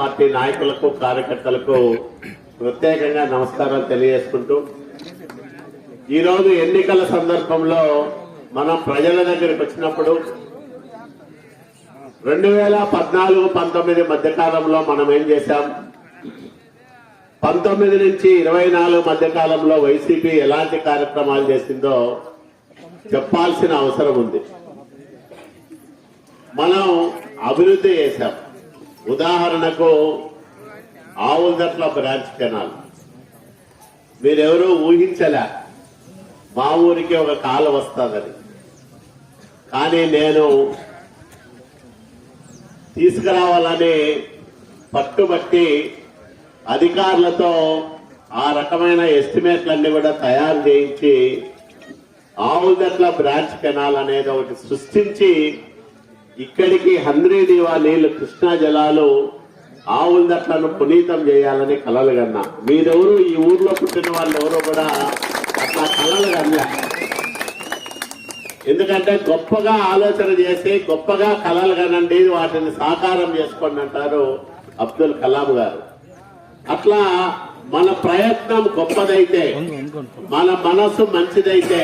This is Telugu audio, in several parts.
పార్టీ నాయకులకు కార్యకర్తలకు ప్రత్యేకంగా నమస్కారాలు తెలియజేసుకుంటూ ఈరోజు ఎన్నికల సందర్భంలో మనం ప్రజల దగ్గరికి వచ్చినప్పుడు రెండు వేల పద్నాలుగు పంతొమ్మిది మధ్యకాలంలో మనం ఏం చేశాం? పంతొమ్మిది నుంచి ఇరవై నాలుగు మధ్యకాలంలో వైసీపీ ఎలాంటి కార్యక్రమాలు చేసిందో చెప్పాల్సిన అవసరం ఉంది. మనం అభివృద్ధి చేశాం. ఉదాహరణకు ఆవులదట్ల బ్రాంచ్ కెనాల్ మీరెవరూ ఊహించలే మా ఊరికి ఒక కాలు వస్తుందని. కానీ నేను తీసుకురావాలని పట్టుబట్టి అధికారులతో ఆ రకమైన ఎస్టిమేట్లన్నీ కూడా తయారు చేయించి ఆవుదట్ల బ్రాంచ్ కెనాల్ అనేది ఒకటి సృష్టించి ఇక్కడికి హంద్రీ దీవా నీళ్ళు కృష్ణా జలాలు ఆవులదట్లను పునీతం చేయాలని కలలు కన్నా. మీరెవరు? ఈ ఊర్లో పుట్టిన వాళ్ళు ఎవరు కూడా అట్లా కలలు కన్నా. ఎందుకంటే గొప్పగా ఆలోచన చేసి గొప్పగా కలలు కనండి వాటిని సాకారం చేసుకోండి అంటారు అబ్దుల్ కలాం గారు. అట్లా మన ప్రయత్నం గొప్పదైతే మన మనసు మంచిదైతే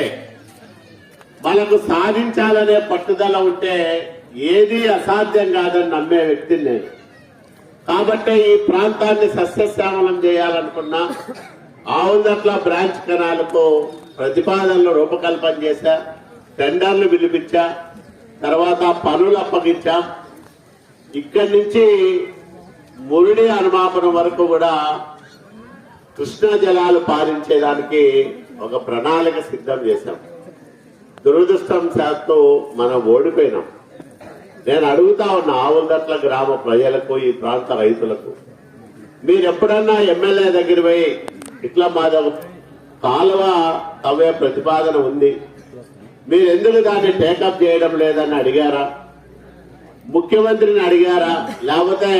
మనకు సాధించాలనే పట్టుదల ఉంటే ఏది అసాధ్యం కాదని నమ్మే వ్యక్తిని నేను. కాబట్టి ఈ ప్రాంతాన్ని సస్యశ్యామలం చేయాలనుకున్నా ఆవుదట్ల బ్రాంచ్ కెనాలకు ప్రతిపాదనలు రూపకల్పన చేశా టెండర్లు పిలిపించా తర్వాత పనులు అప్పగించా. ఇక్కడి నుంచి మురుడి అనుమాపనం వరకు కూడా కృష్ణా జలాలు పారించేదానికి ఒక ప్రణాళిక సిద్ధం చేశాం. దురదృష్టం శాత్తు మనం ఓడిపోయినాం. నేను అడుగుతా ఉన్న ఆవులదట్ల గ్రామ ప్రజలకు ఈ ప్రాంత రైతులకు. మీరు ఎప్పుడన్నా ఎమ్మెల్యే దగ్గర పోయి ఇట్లా మాది కాలువ తవ్వే ప్రతిపాదన ఉంది. మీరు ఎందుకు దాన్ని టేకప్ చేయడం లేదని అడిగారా? ముఖ్యమంత్రిని అడిగారా? లేకపోతే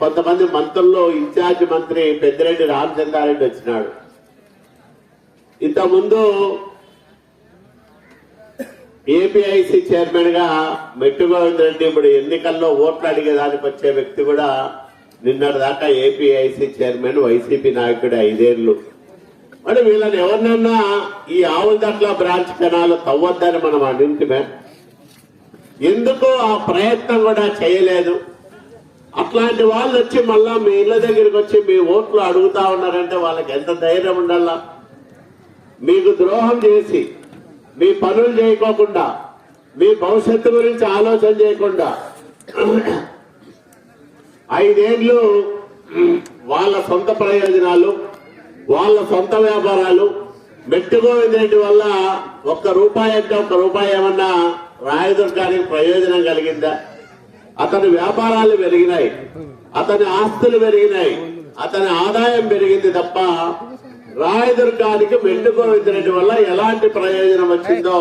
కొంతమంది మంత్రులు ఇన్ఛార్జ్ మంత్రి పెద్దిరెడ్డి రామచంద్రారెడ్డి వచ్చినాడు. ఇంతకుముందు ఏపీఐసి చైర్మన్గా మెట్టుగోవింద్ రెడ్డి ఇప్పుడు ఎన్నికల్లో ఓట్లు అడిగేదానికి వచ్చే వ్యక్తి కూడా నిన్నటి దాకా ఏపీఐసి చైర్మన్ వైసీపీ నాయకుడు ఐదేళ్ళు మరి వీళ్ళని ఎవరినన్నా ఈ ఆవుదట్ల బ్రాంచ్ కణాలు తవ్వద్దని మనం అనింటిమే. ఎందుకు ఆ ప్రయత్నం కూడా చేయలేదు. అట్లాంటి వాళ్ళు వచ్చి మళ్ళా మీ ఇళ్ళ దగ్గరికి వచ్చి మీ ఓట్లు అడుగుతా ఉన్నారంటే వాళ్ళకి ఎంత ధైర్యం ఉండాలా? మీకు ద్రోహం చేసి మీ పనులు చేయకోకుండా మీ భవిష్యత్తు గురించి ఆలోచన చేయకుండా ఐదేళ్ళు వాళ్ళ సొంత ప్రయోజనాలు వాళ్ళ సొంత వ్యాపారాలు మెట్టుగోవిందరెడ్డి వల్ల ఒక్క రూపాయి అంటే ఒక్క రూపాయి ఏమన్నా రాయదుర్గానికి ప్రయోజనం కలిగిందా? అతని వ్యాపారాలు పెరిగినాయి అతని ఆస్తులు పెరిగినాయి అతని ఆదాయం పెరిగింది తప్ప రాయదుర్గానికి మెండుగోవిందరెడ్డి వల్ల ఎలాంటి ప్రయోజనం వచ్చిందో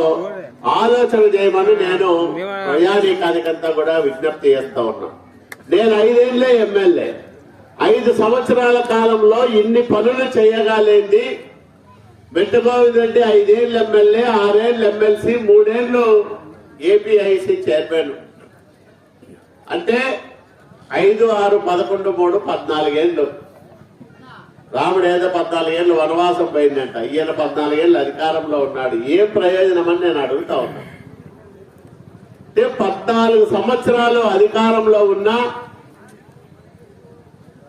ఆలోచన చేయమని నేను ప్రయాణికానికంతా కూడా విజ్ఞప్తి చేస్తా ఉన్నా. నేను ఐదేళ్ళే ఎమ్మెల్యే. ఐదు సంవత్సరాల కాలంలో ఇన్ని పనులు చేయగలేంది. మెట్టుగోవింద్ రెడ్డి ఐదేళ్ళు ఎమ్మెల్యే ఆరేళ్ళు ఎమ్మెల్సీ మూడేళ్ళు ఏపీఐసి చైర్మన్. అంటే ఐదు ఆరు పదకొండు మూడు పద్నాలుగేళ్ళు. రాముడు ఏదో పద్నాలుగేళ్ళు వనవాసం పోయిందంట. ఈయన పద్నాలుగేళ్ళు అధికారంలో ఉన్నాడు. ఏం ప్రయోజనం అని నేను అడుగుతా ఉన్నా. అంటే పద్నాలుగు సంవత్సరాలు అధికారంలో ఉన్నా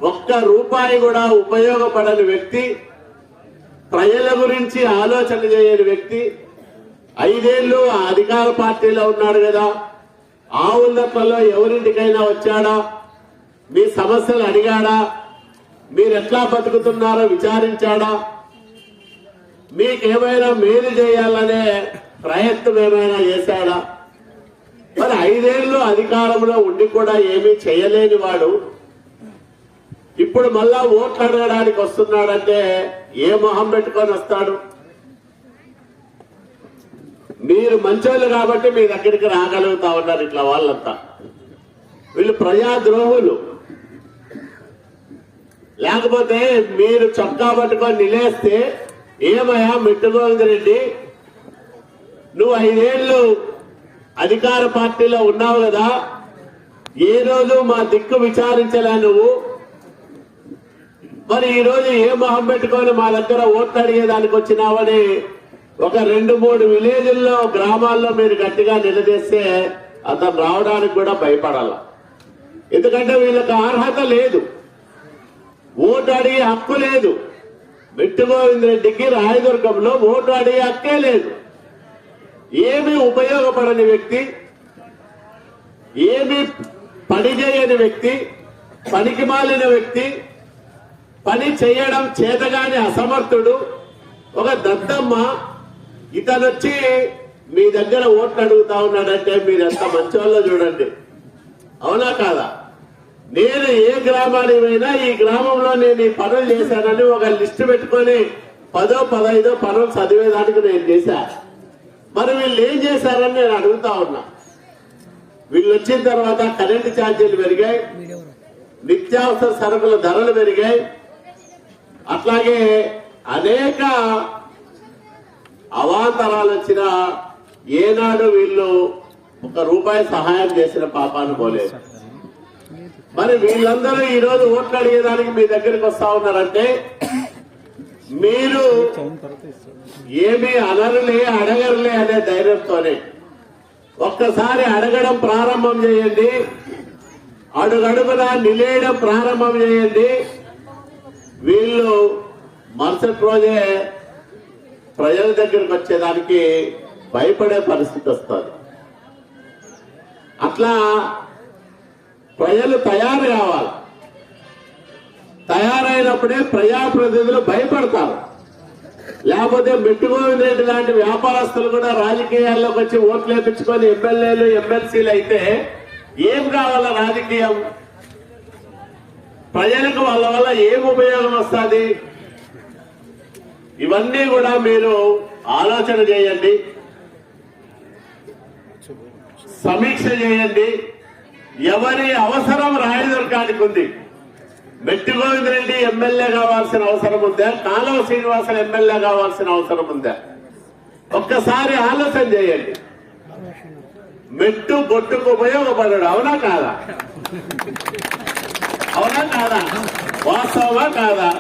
ఒక్క రూపాయి కూడా ఉపయోగపడని వ్యక్తి ప్రజల గురించి ఆలోచన చేయని వ్యక్తి ఐదేళ్ళు ఆ అధికార పార్టీలో ఉన్నాడు కదా. ఆవులప్పలో ఎవరింటికైనా వచ్చాడా? మీ సమస్యలు అడిగాడా? మీరు ఎట్లా బతుకుతున్నారో విచారించాడా? మీకేమైనా మేలు చేయాలనే ప్రయత్నం ఏమైనా చేశాడా? మరి ఐదేళ్ళు అధికారంలో ఉండి కూడా ఏమీ చేయలేని వాడు. ఇప్పుడు మళ్ళా ఓట్లు అడగడానికి వస్తున్నాడంటే ఏ మొహం పెట్టుకొని వస్తాడు? మీరు మంచోళ్ళు కాబట్టి మీ దగ్గరికి రాగలుగుతా ఉన్నారు ఇట్లా వాళ్ళంతా. వీళ్ళు ప్రజాద్రోహులు. లేకపోతే మీరు చొక్కా పట్టుకొని నిలేస్తే ఏమయ్యా రెడ్డి నువ్వు ఐదేళ్ళు అధికార పార్టీలో ఉన్నావు కదా ఏ రోజు మా దిక్కు విచారించలే నువ్వు? మరి ఈ రోజు ఏ మొహం పెట్టుకొని మా దగ్గర ఓట్లు అడిగేదానికి వచ్చినావని ఒక రెండు మూడు విలేజ్ల్లో గ్రామాల్లో మీరు గట్టిగా నిలదీస్తే అతను రావడానికి కూడా భయపడాల. ఎందుకంటే వీళ్ళకి అర్హత లేదు. ఓటు అడిగే హక్కు లేదు. మెట్టు గోవింద్ రెడ్డికి రాయదుర్గంలో ఓటు అడిగే హక్కే లేదు. ఏమీ ఉపయోగపడని వ్యక్తి ఏమీ పని చేయని వ్యక్తి పనికి మాలిన వ్యక్తి పని చేయడం చేతగాని అసమర్థుడు ఒక దద్దమ్మ ఇతనొచ్చి మీ దగ్గర ఓట్లు అడుగుతా ఉన్నాడంటే మీరు ఎంత మంచోళ్ళో చూడండి. అవునా కాదా? నేను ఏ గ్రామానికి పోయినా ఈ గ్రామంలో నేను ఈ పనులు చేశానని ఒక లిస్టు పెట్టుకొని పదో పదైదో పనులు చదివేదానికి నేను చేశా. మరి వీళ్ళు ఏం చేశారని నేను అడుగుతా ఉన్నా. వీళ్ళు వచ్చిన తర్వాత కరెంటు ఛార్జీలు పెరిగాయి. నిత్యావసర సరుకుల ధరలు పెరిగాయి. అట్లాగే అనేక అవాంతరాలు వచ్చిన ఏనాడు వీళ్ళు ఒక రూపాయి సహాయం చేసిన పాపాను పోలేదు. మరి వీళ్ళందరూ ఈ రోజు ఓట్లు అడిగేదానికి మీ దగ్గరికి వస్తా ఉన్నారంటే మీరు ఏమీ అనరులే అడగరులే అనే ధైర్యంతోనే. ఒక్కసారి అడగడం ప్రారంభం చేయండి. అడుగడుగున నిలేయడం ప్రారంభం చేయండి. వీళ్ళు మరుసటి రోజే ప్రజల దగ్గరికి వచ్చేదానికి భయపడే పరిస్థితి వస్తుంది. అట్లా ప్రజలు తయారు కావాలి. తయారైనప్పుడే ప్రజాప్రతినిధులు భయపడతారు. లేకపోతే మెట్టుగోవింద్ రెడ్డి లాంటి వ్యాపారస్తులు కూడా రాజకీయాల్లోకి వచ్చి ఓట్లు వేపించుకొని ఎమ్మెల్యేలు ఎమ్మెల్సీలు అయితే ఏం కావాల రాజకీయం? ప్రజలకు వాళ్ళ వల్ల ఏం ఉపయోగం వస్తుంది? ఇవన్నీ కూడా మీరు ఆలోచన చేయండి. సమీక్ష చేయండి. ఎవరి అవసరం రాయదుర్గానికి ఉంది మెట్టి గోవింద్ రెడ్డి ఎమ్మెల్యే కావాల్సిన అవసరం ఉందా? కాలువ శ్రీనివాసన్ ఎమ్మెల్యే కావాల్సిన అవసరం ఉందా? ఒక్కసారి ఆలోచన చేయండి. మెట్టు బొట్టుకు ఉపయోగపడడు అవునా కాదా? అవునా కాదా? వాస్తవమా కాదా?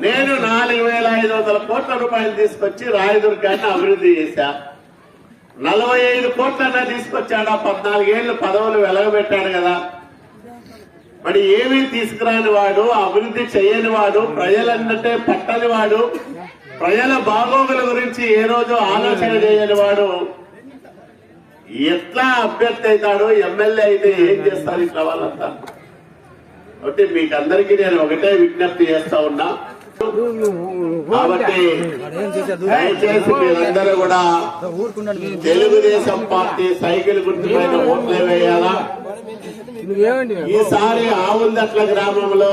నేను నాలుగు వేల ఐదు వందల కోట్ల రూపాయలు తీసుకొచ్చి రాయదుర్గాన్ని అభివృద్ధి చేశా. నలభై ఐదు కోట్లన్నా తీసుకొచ్చాడు? ఆ పద్నాలుగేళ్ళు పదవులు వెలగబెట్టాడు కదా. మరి ఏమీ తీసుకురాని వాడు అభివృద్ధి చేయని వాడు ప్రజలంటే పట్టని వాడు ప్రజల బాగోగుల గురించి ఏ రోజు ఆలోచన చేయని వాడు. ఎట్లా అభ్యర్థి అవుతాడు? ఎమ్మెల్యే అయితే ఏం చేస్తారు ఇట్లా వాళ్ళంతా? కాబట్టి మీకు అందరికీ నేను ఒకటే విజ్ఞప్తి చేస్తా ఉన్నా. కాబట్టి దయచేసి మీరందరూ కూడా తెలుగుదేశం పార్టీ సైకిల్ గుర్తుపైన ఓట్లే వేయాలా? ఈసారి ఆవుందట్ల గ్రామంలో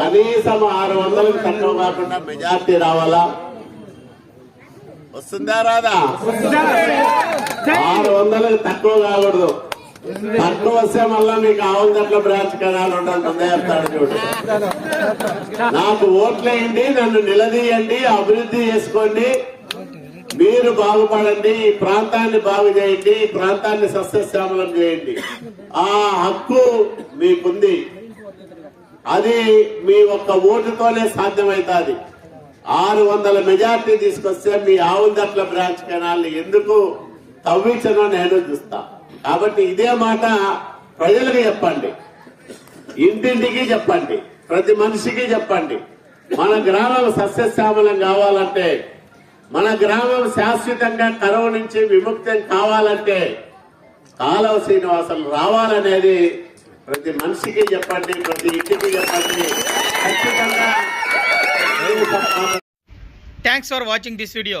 కనీసం ఆరు వందలకు తక్కువ కాకుండా మెజార్టీ రావాలా? వస్తుందా రాదా? ఆరు వందలకు తక్కువ కాకూడదు. తక్కువ వస్తే మళ్ళా మీకు ఆవుందట్ల బ్రాంచ్ కనాలు ఉండాలి చెప్తాడు చూడు. నాకు ఓట్లేయండి నన్ను నిలదీయండి అభివృద్ధి చేసుకోండి. మీరు బాగుపడండి ఈ ప్రాంతాన్ని బాగు చేయండి ఈ ప్రాంతాన్ని సస్యశ్యామలం చేయండి. ఆ హక్కు మీకుంది. అది మీ ఒక్క ఓటుతోనే సాధ్యమవుతుంది ఆరు వందల మెజార్టీ తీసుకొస్తే మీ ఆవుందట్ల బ్రాంచ్ కెనాల్ని ఎందుకు తవ్వించనో నేను చూస్తా. కాబట్టి ఇదే మాట ప్రజలకు చెప్పండి. ఇంటింటికి చెప్పండి. ప్రతి మనిషికి చెప్పండి. మన గ్రామం సస్యశ్యామలం కావాలంటే మన గ్రామం శాశ్వతంగా కరువు నుంచి విముక్తం కావాలంటే కాలవ శ్రీనివాసులు రావాలనేది ప్రతి మనిషికి చెప్పండి ప్రతి ఇంటికి చెప్పండి. ఖచ్చితంగా thanks for watching this video